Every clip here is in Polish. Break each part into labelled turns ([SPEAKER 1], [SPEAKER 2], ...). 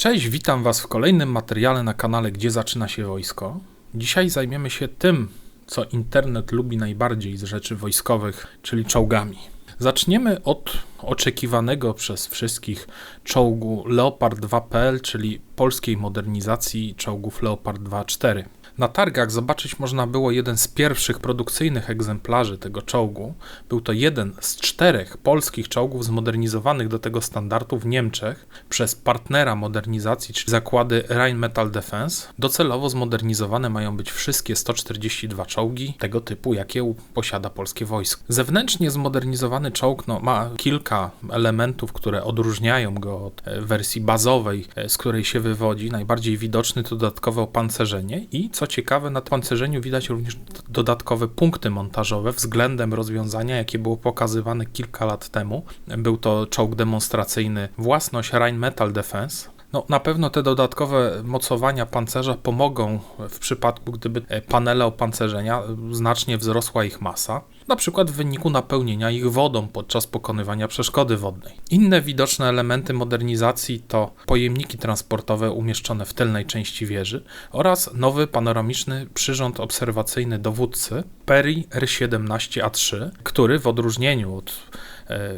[SPEAKER 1] Cześć, witam Was w kolejnym materiale na kanale Gdzie zaczyna się wojsko. Dzisiaj zajmiemy się tym, co internet lubi najbardziej z rzeczy wojskowych, czyli czołgami. Zaczniemy od oczekiwanego przez wszystkich czołgu Leopard 2PL, czyli polskiej modernizacji czołgów Leopard 2.4. Na targach zobaczyć można było jeden z pierwszych produkcyjnych egzemplarzy tego czołgu. Był to jeden z czterech polskich czołgów zmodernizowanych do tego standardu w Niemczech przez partnera modernizacji, czyli zakłady Rheinmetall Defense. Docelowo zmodernizowane mają być wszystkie 142 czołgi tego typu, jakie posiada polskie wojsko. Zewnętrznie zmodernizowany czołg no, ma kilka elementów, które odróżniają go od e, wersji bazowej, e, z której się wywodzi. Najbardziej widoczny to dodatkowe opancerzenie i co ciekawe, na pancerzeniu widać również dodatkowe punkty montażowe względem rozwiązania, jakie było pokazywane kilka lat temu. Był to czołg demonstracyjny własność Rheinmetall Defense. No, na pewno te dodatkowe mocowania pancerza pomogą w przypadku, gdyby panele opancerzenia znacznie wzrosła ich masa na przykład w wyniku napełnienia ich wodą podczas pokonywania przeszkody wodnej. Inne widoczne elementy modernizacji to pojemniki transportowe umieszczone w tylnej części wieży oraz nowy panoramiczny przyrząd obserwacyjny dowódcy Peri R17A3, który w odróżnieniu od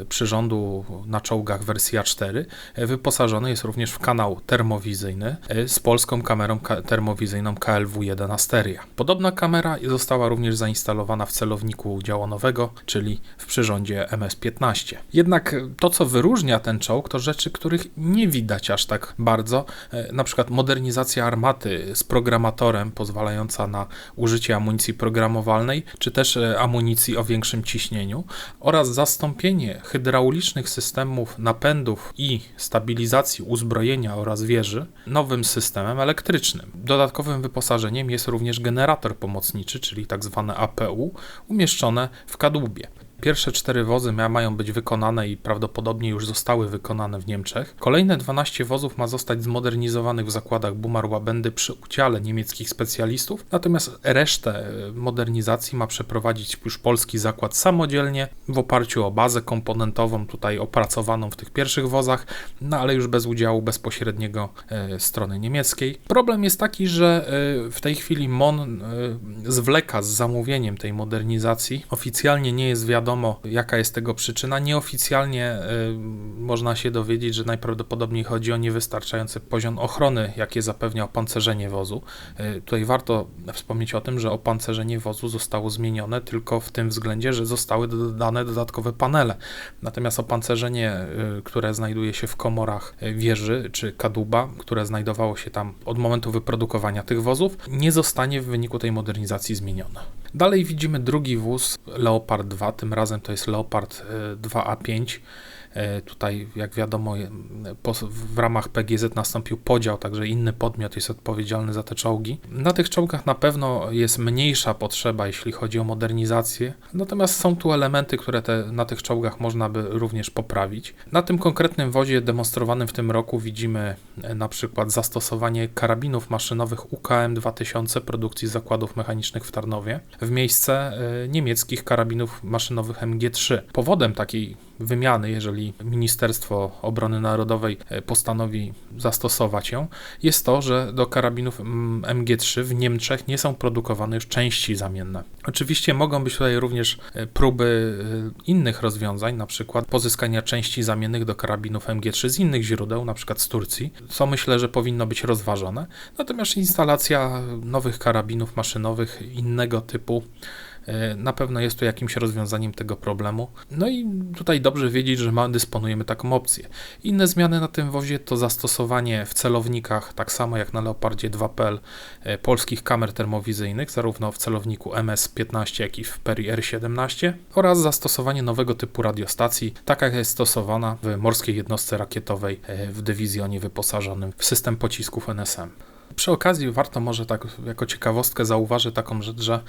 [SPEAKER 1] przyrządu na czołgach wersji A4 e, wyposażony jest również w kanał termowizyjny e, z polską kamerą termowizyjną KLW1 Asteria. Podobna kamera została również zainstalowana w celowniku działonowego, czyli w przyrządzie MS-15. Jednak to, co wyróżnia ten czołg, to rzeczy, których nie widać aż tak bardzo, na przykład modernizacja armaty z programatorem pozwalająca na użycie amunicji programowalnej, czy też amunicji o większym ciśnieniu oraz zastąpienie hydraulicznych systemów napędów i stabilizacji uzbrojenia oraz wieży nowym systemem elektrycznym. Dodatkowym wyposażeniem jest również generator pomocniczy, czyli tzw. Tak APU, umieszczone w kadłubie. Pierwsze cztery wozy mają być wykonane i prawdopodobnie już zostały wykonane w Niemczech. Kolejne 12 wozów ma zostać zmodernizowanych w zakładach Bumar-Łabendy przy udziale niemieckich specjalistów, natomiast resztę e, modernizacji ma przeprowadzić już polski zakład samodzielnie w oparciu o bazę komponentową tutaj opracowaną w tych pierwszych wozach, no ale już bez udziału bezpośredniego e, strony niemieckiej. Problem jest taki, że e, w tej chwili MON zwleka z zamówieniem tej modernizacji. Oficjalnie nie jest wiadomo, wiadomo, jaka jest tego przyczyna. Nieoficjalnie y, można się dowiedzieć, że najprawdopodobniej chodzi o niewystarczający poziom ochrony, jakie zapewnia opancerzenie wozu. Y, tutaj warto wspomnieć o tym, że opancerzenie wozu zostało zmienione tylko w tym względzie, że zostały dodane dodatkowe panele. Natomiast opancerzenie, y, które znajduje się w komorach wieży czy kadłuba, które znajdowało się tam od momentu wyprodukowania tych wozów, nie zostanie w wyniku tej modernizacji zmienione. Dalej widzimy drugi wóz Leopard 2, tym razem to jest Leopard 2A5 e, tutaj, jak wiadomo, w ramach PGZ nastąpił podział, także inny podmiot jest odpowiedzialny za te czołgi. Na tych czołgach na pewno jest mniejsza potrzeba, jeśli chodzi o modernizację, natomiast są tu elementy, które te, na tych czołgach można by również poprawić. Na tym konkretnym wozie demonstrowanym w tym roku widzimy e, na przykład zastosowanie karabinów maszynowych UKM 2000 produkcji zakładów mechanicznych w Tarnowie w miejsce e, niemieckich karabinów maszynowych MG3. Powodem takiej wymiany, jeżeli Ministerstwo Obrony Narodowej e, postanowi zastosować ją, jest to, że do karabinów MG3 mm, w Niemczech nie są produkowane już części zamienne. Oczywiście mogą być tutaj również e, próby e, innych rozwiązań, na przykład pozyskania części zamiennych do karabinów MG3 z innych źródeł, na przykład z Turcji, co myślę, że powinno być rozważone. Natomiast instalacja nowych karabinów maszynowych innego typu na pewno jest to jakimś rozwiązaniem tego problemu. No i tutaj dobrze wiedzieć, że dysponujemy taką opcję. Inne zmiany na tym wozie to zastosowanie w celownikach, tak samo jak na Leopardzie 2PL, e, polskich kamer termowizyjnych, zarówno w celowniku MS-15, jak i w Peri R-17 oraz zastosowanie nowego typu radiostacji, taka jak jest stosowana w morskiej jednostce rakietowej e, w dywizjonie wyposażonym w system pocisków NSM. Przy okazji warto może tak jako ciekawostkę zauważyć taką rzecz, że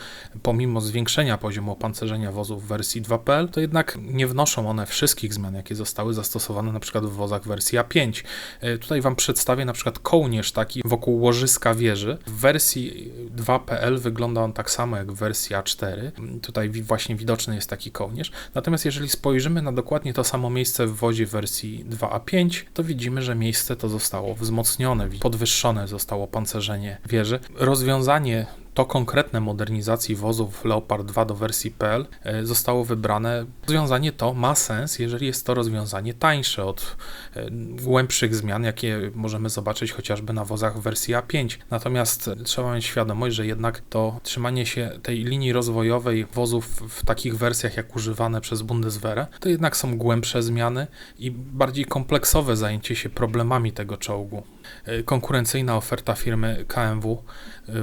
[SPEAKER 1] pomimo zwiększenia poziomu opancerzenia wozów w wersji 2.pl, to jednak nie wnoszą one wszystkich zmian, jakie zostały zastosowane na przykład w wozach wersji A5. E, tutaj Wam przedstawię na przykład kołnierz taki wokół łożyska wieży. W wersji 2.pl wygląda on tak samo jak w wersji A4. Tutaj właśnie widoczny jest taki kołnierz. Natomiast jeżeli spojrzymy na dokładnie to samo miejsce w wozie wersji 2A5, to widzimy, że miejsce to zostało wzmocnione, podwyższone zostało pancerzenie wieży. Rozwiązanie to konkretne modernizacji wozów Leopard 2 do wersji PL e, zostało wybrane. Rozwiązanie to ma sens, jeżeli jest to rozwiązanie tańsze od e, głębszych zmian, jakie możemy zobaczyć chociażby na wozach wersji A5. Natomiast trzeba mieć świadomość, że jednak to trzymanie się tej linii rozwojowej wozów w takich wersjach jak używane przez Bundeswehr, to jednak są głębsze zmiany i bardziej kompleksowe zajęcie się problemami tego czołgu. E, konkurencyjna oferta firmy KMW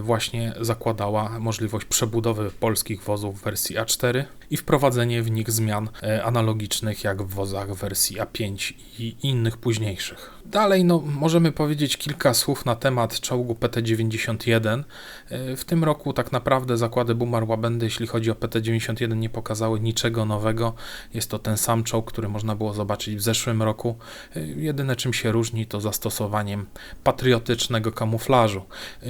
[SPEAKER 1] właśnie zakładała możliwość przebudowy polskich wozów w wersji A4 i wprowadzenie w nich zmian e, analogicznych jak w wozach wersji A5 i innych późniejszych. Dalej no, możemy powiedzieć kilka słów na temat czołgu PT-91. E, w tym roku tak naprawdę zakłady Bumar Łabędy, jeśli chodzi o PT-91, nie pokazały niczego nowego. Jest to ten sam czołg, który można było zobaczyć w zeszłym roku. E, jedyne czym się różni to zastosowaniem patriotycznego kamuflażu.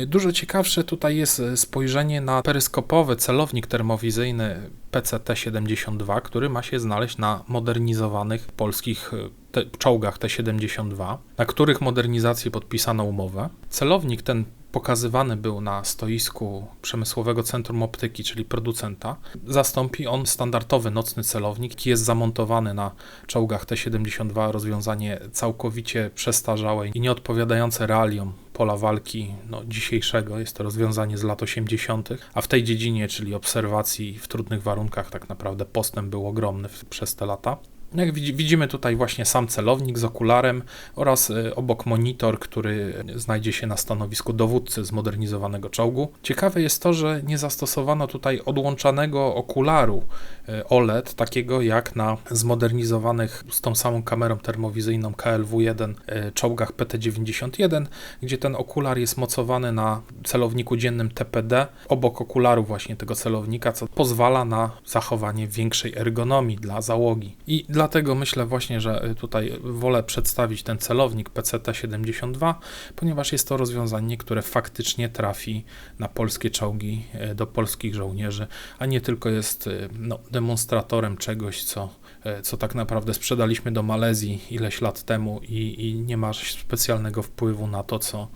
[SPEAKER 1] Dużo ciekawsze tutaj jest spojrzenie na peryskopowy celownik termowizyjny PCT-72, który ma się znaleźć na modernizowanych polskich e, te, czołgach T-72, na których modernizacji podpisano umowę. Celownik ten pokazywany był na stoisku Przemysłowego Centrum Optyki, czyli producenta. Zastąpi on standardowy nocny celownik, jest zamontowany na czołgach T-72, rozwiązanie całkowicie przestarzałe i nieodpowiadające realiom pola walki no, dzisiejszego. Jest to rozwiązanie z lat 80., a w tej dziedzinie, czyli obserwacji w trudnych warunkach, tak naprawdę postęp był ogromny przez te lata. Jak widzimy tutaj właśnie sam celownik z okularem oraz y, obok monitor, który znajdzie się na stanowisku dowódcy zmodernizowanego czołgu. Ciekawe jest to, że nie zastosowano tutaj odłączanego okularu y, OLED, takiego jak na zmodernizowanych z tą samą kamerą termowizyjną KLW-1 y, czołgach PT-91, gdzie ten okular jest mocowany na celowniku dziennym TPD obok okularu właśnie tego celownika, co pozwala na zachowanie większej ergonomii dla załogi. I dlatego myślę właśnie, że tutaj wolę przedstawić ten celownik PCT-72, ponieważ jest to rozwiązanie, które faktycznie trafi na polskie czołgi, e, do polskich żołnierzy, a nie tylko jest e, no, demonstratorem czegoś, co, co tak naprawdę sprzedaliśmy do Malezji ileś lat temu i, i nie ma specjalnego wpływu na to, co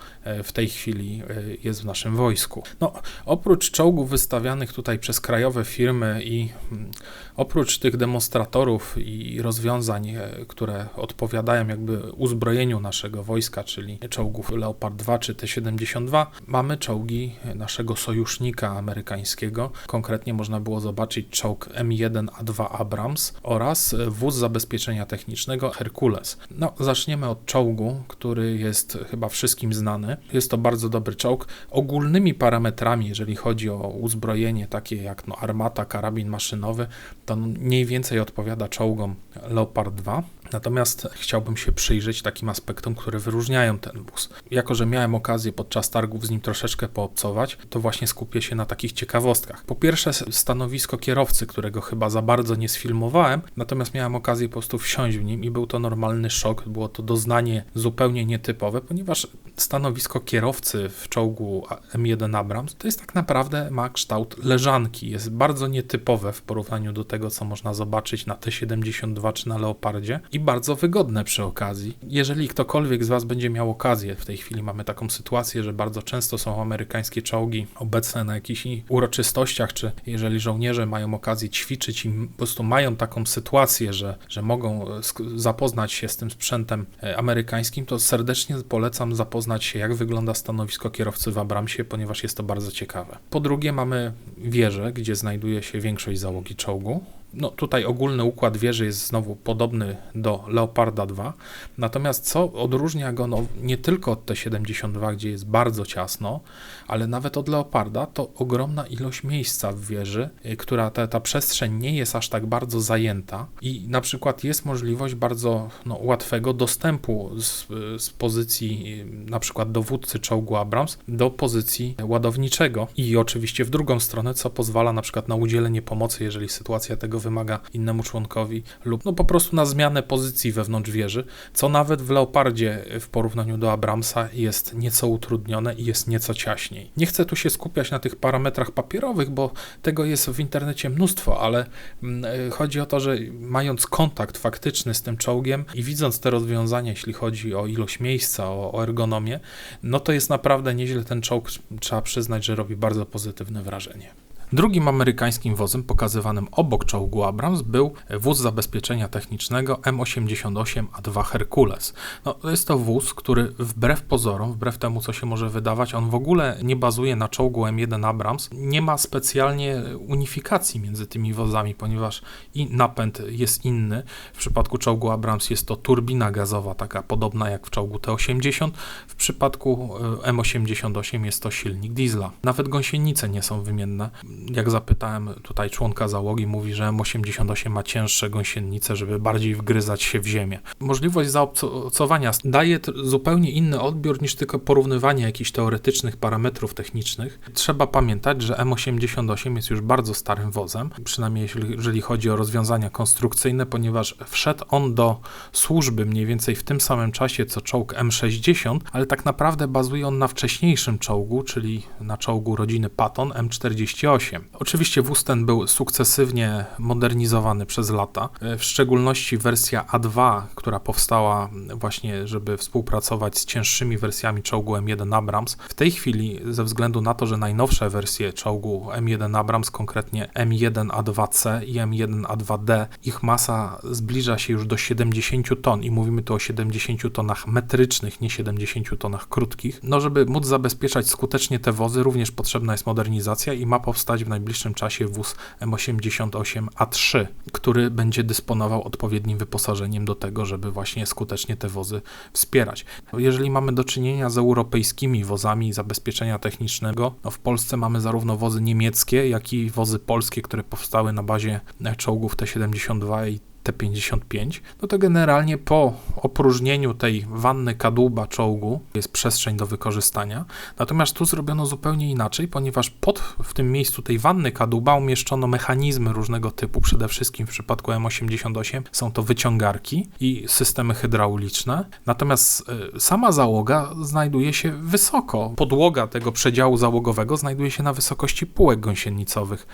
[SPEAKER 1] w tej chwili jest w naszym wojsku. No, oprócz czołgów wystawianych tutaj przez krajowe firmy i mm, oprócz tych demonstratorów i rozwiązań, e, które odpowiadają jakby uzbrojeniu naszego wojska, czyli czołgów Leopard 2 czy T-72, mamy czołgi naszego sojusznika amerykańskiego. Konkretnie można było zobaczyć czołg M1A2 Abrams oraz wóz zabezpieczenia technicznego Hercules. No, zaczniemy od czołgu, który jest chyba wszystkim znany. Jest to bardzo dobry czołg. Ogólnymi parametrami, jeżeli chodzi o uzbrojenie, takie jak no, armata, karabin maszynowy, to mniej więcej odpowiada czołgom Leopard 2. Natomiast chciałbym się przyjrzeć takim aspektom, które wyróżniają ten wóz. Jako, że miałem okazję podczas targów z nim troszeczkę poobcować, to właśnie skupię się na takich ciekawostkach. Po pierwsze, stanowisko kierowcy, którego chyba za bardzo nie sfilmowałem, natomiast miałem okazję po prostu wsiąść w nim i był to normalny szok. Było to doznanie zupełnie nietypowe, ponieważ stanowisko kierowcy w czołgu M1 Abrams to jest tak naprawdę ma kształt leżanki. Jest bardzo nietypowe w porównaniu do tego, co można zobaczyć na T72 czy na Leopardzie i bardzo wygodne przy okazji. Jeżeli ktokolwiek z Was będzie miał okazję, w tej chwili mamy taką sytuację, że bardzo często są amerykańskie czołgi obecne na jakichś uroczystościach, czy jeżeli żołnierze mają okazję ćwiczyć i po prostu mają taką sytuację, że, że mogą e, zapoznać się z tym sprzętem e, amerykańskim, to serdecznie polecam zapoznać się, jak wygląda stanowisko kierowcy w Abramsie, ponieważ jest to bardzo ciekawe. Po drugie, mamy wieżę, gdzie znajduje się większość załogi czołgu. No tutaj ogólny układ wieży jest znowu podobny do Leoparda 2, natomiast co odróżnia go no, nie tylko od T-72, gdzie jest bardzo ciasno, ale nawet od Leoparda, to ogromna ilość miejsca w wieży, y, która ta, ta przestrzeń nie jest aż tak bardzo zajęta i na przykład jest możliwość bardzo no, łatwego dostępu z, z pozycji y, na przykład dowódcy czołgu Abrams do pozycji ładowniczego. I oczywiście w drugą stronę, co pozwala na przykład na udzielenie pomocy, jeżeli sytuacja tego wymaga innemu członkowi lub no po prostu na zmianę pozycji wewnątrz wieży, co nawet w Leopardzie w porównaniu do Abramsa jest nieco utrudnione i jest nieco ciaśniej. Nie chcę tu się skupiać na tych parametrach papierowych, bo tego jest w internecie mnóstwo, ale mm, e, chodzi o to, że mając kontakt faktyczny z tym czołgiem i widząc te rozwiązania, jeśli chodzi o ilość miejsca, o, o ergonomię, no to jest naprawdę nieźle ten czołg, trzeba przyznać, że robi bardzo pozytywne wrażenie. Drugim amerykańskim wozem pokazywanym obok czołgu Abrams był wóz zabezpieczenia technicznego M88A2 Hercules. No, to jest to wóz, który wbrew pozorom, wbrew temu co się może wydawać, on w ogóle nie bazuje na czołgu M1 Abrams. Nie ma specjalnie unifikacji między tymi wozami, ponieważ i napęd jest inny. W przypadku czołgu Abrams jest to turbina gazowa, taka podobna jak w czołgu T80. W przypadku e, M88 jest to silnik diesla. Nawet gąsienice nie są wymienne jak zapytałem tutaj członka załogi, mówi, że M88 ma cięższe gąsienice, żeby bardziej wgryzać się w ziemię. Możliwość zaobcowania daje zupełnie inny odbiór niż tylko porównywanie jakichś teoretycznych parametrów technicznych. Trzeba pamiętać, że M88 jest już bardzo starym wozem, przynajmniej jeżeli chodzi o rozwiązania konstrukcyjne, ponieważ wszedł on do służby mniej więcej w tym samym czasie co czołg M60, ale tak naprawdę bazuje on na wcześniejszym czołgu, czyli na czołgu rodziny Patton M48. Oczywiście wóz ten był sukcesywnie modernizowany przez lata, e, w szczególności wersja A2, która powstała właśnie, żeby współpracować z cięższymi wersjami czołgu M1 Abrams. W tej chwili, ze względu na to, że najnowsze wersje czołgu M1 Abrams, konkretnie M1A2C i M1A2D, ich masa zbliża się już do 70 ton i mówimy tu o 70 tonach metrycznych, nie 70 tonach krótkich. No, żeby móc zabezpieczać skutecznie te wozy, również potrzebna jest modernizacja i ma powstać w najbliższym czasie wóz M88A3, który będzie dysponował odpowiednim wyposażeniem do tego, żeby właśnie skutecznie te wozy wspierać. Jeżeli mamy do czynienia z europejskimi wozami zabezpieczenia technicznego, no w Polsce mamy zarówno wozy niemieckie, jak i wozy polskie, które powstały na bazie czołgów T-72 i T-55, no to generalnie po opróżnieniu tej wanny kadłuba czołgu jest przestrzeń do wykorzystania. Natomiast tu zrobiono zupełnie inaczej, ponieważ pod w tym miejscu tej wanny kadłuba umieszczono mechanizmy różnego typu. Przede wszystkim w przypadku M88 są to wyciągarki i systemy hydrauliczne. Natomiast y, sama załoga znajduje się wysoko. Podłoga tego przedziału załogowego znajduje się na wysokości półek gąsienicowych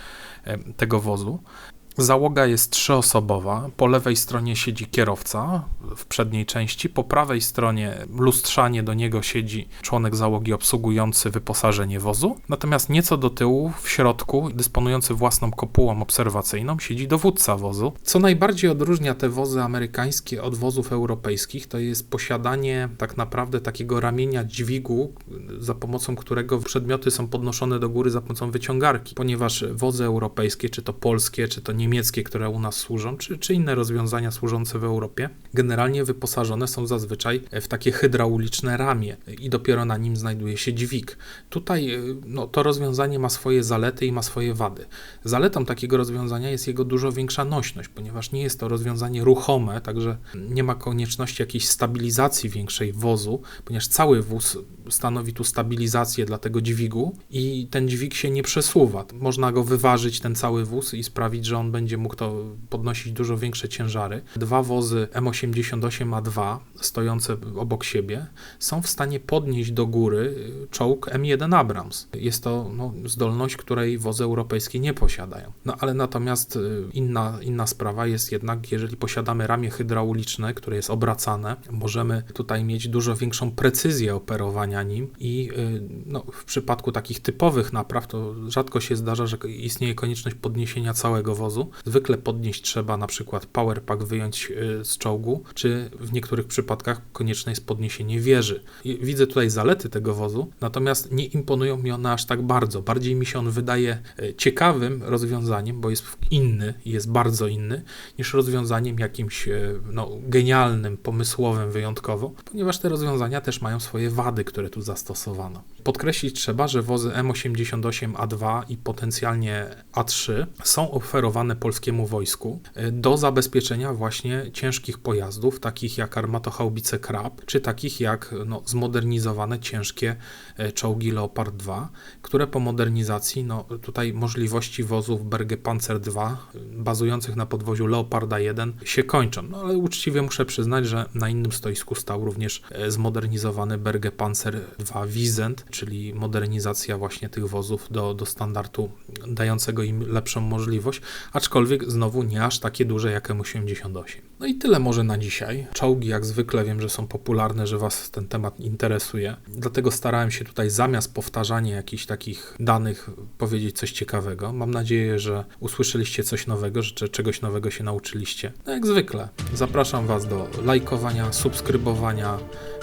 [SPEAKER 1] y, tego wozu. Załoga jest trzyosobowa. Po lewej stronie siedzi kierowca w przedniej części, po prawej stronie lustrzanie do niego siedzi członek załogi obsługujący wyposażenie wozu. Natomiast nieco do tyłu, w środku, dysponujący własną kopułą obserwacyjną, siedzi dowódca wozu. Co najbardziej odróżnia te wozy amerykańskie od wozów europejskich, to jest posiadanie tak naprawdę takiego ramienia dźwigu, za pomocą którego przedmioty są podnoszone do góry za pomocą wyciągarki, ponieważ wozy europejskie, czy to polskie, czy to niemieckie, niemieckie, które u nas służą, czy, czy inne rozwiązania służące w Europie, generalnie wyposażone są zazwyczaj w takie hydrauliczne ramię i dopiero na nim znajduje się dźwig. Tutaj y, no, to rozwiązanie ma swoje zalety i ma swoje wady. Zaletą takiego rozwiązania jest jego dużo większa nośność, ponieważ nie jest to rozwiązanie ruchome, także nie ma konieczności jakiejś stabilizacji większej wozu, ponieważ cały wóz stanowi tu stabilizację dla tego dźwigu i ten dźwig się nie przesuwa. Można go wyważyć, ten cały wóz i sprawić, że on będzie mógł to podnosić dużo większe ciężary. Dwa wozy M88A2 stojące obok siebie są w stanie podnieść do góry czołg M1 Abrams. Jest to no, zdolność, której wozy europejskie nie posiadają. No ale natomiast y, inna, inna sprawa jest jednak, jeżeli posiadamy ramię hydrauliczne, które jest obracane, możemy tutaj mieć dużo większą precyzję operowania nim i y, no, w przypadku takich typowych napraw to rzadko się zdarza, że istnieje konieczność podniesienia całego wozu. Zwykle podnieść trzeba na przykład powerpack wyjąć y, z czołgu, czy w niektórych przypadkach konieczne jest podniesienie wieży. Widzę tutaj zalety tego wozu, natomiast nie imponują mi one aż tak bardzo. Bardziej mi się on wydaje y, ciekawym rozwiązaniem, bo jest inny, jest bardzo inny, niż rozwiązaniem jakimś y, no, genialnym, pomysłowym wyjątkowo, ponieważ te rozwiązania też mają swoje wady, które tu zastosowano. Podkreślić trzeba, że wozy M88A2 i potencjalnie A3 są oferowane polskiemu wojsku y, do zabezpieczenia właśnie ciężkich pojazdów, takich jak armatochaubice Krab, czy takich jak no, zmodernizowane ciężkie y, czołgi Leopard 2, które po modernizacji, no tutaj możliwości wozów Berge Panzer II, y, bazujących na podwoziu Leoparda 1, się kończą. No ale uczciwie muszę przyznać, że na innym stoisku stał również e, zmodernizowany Berge Panzer II Wiesent, czyli modernizacja właśnie tych wozów do, do standardu dającego im lepszą możliwość, aczkolwiek znowu nie aż takie duże jak M88. No i tyle może na dzisiaj. Czołgi jak zwykle wiem, że są popularne, że Was ten temat interesuje. Dlatego starałem się tutaj zamiast powtarzania jakichś takich danych powiedzieć coś ciekawego. Mam nadzieję, że usłyszeliście coś nowego, że czegoś nowego się nauczyliście. No jak zwykle. Zapraszam Was do lajkowania, subskrybowania,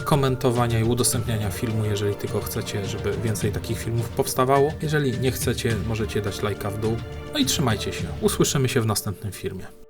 [SPEAKER 1] komentowania i udostępniania filmu, jeżeli tylko chcecie, żeby więcej takich filmów powstawało. Jeżeli nie chcecie, możecie dać lajka w dół. No i trzymajcie się. Usłyszymy się w następnym filmie.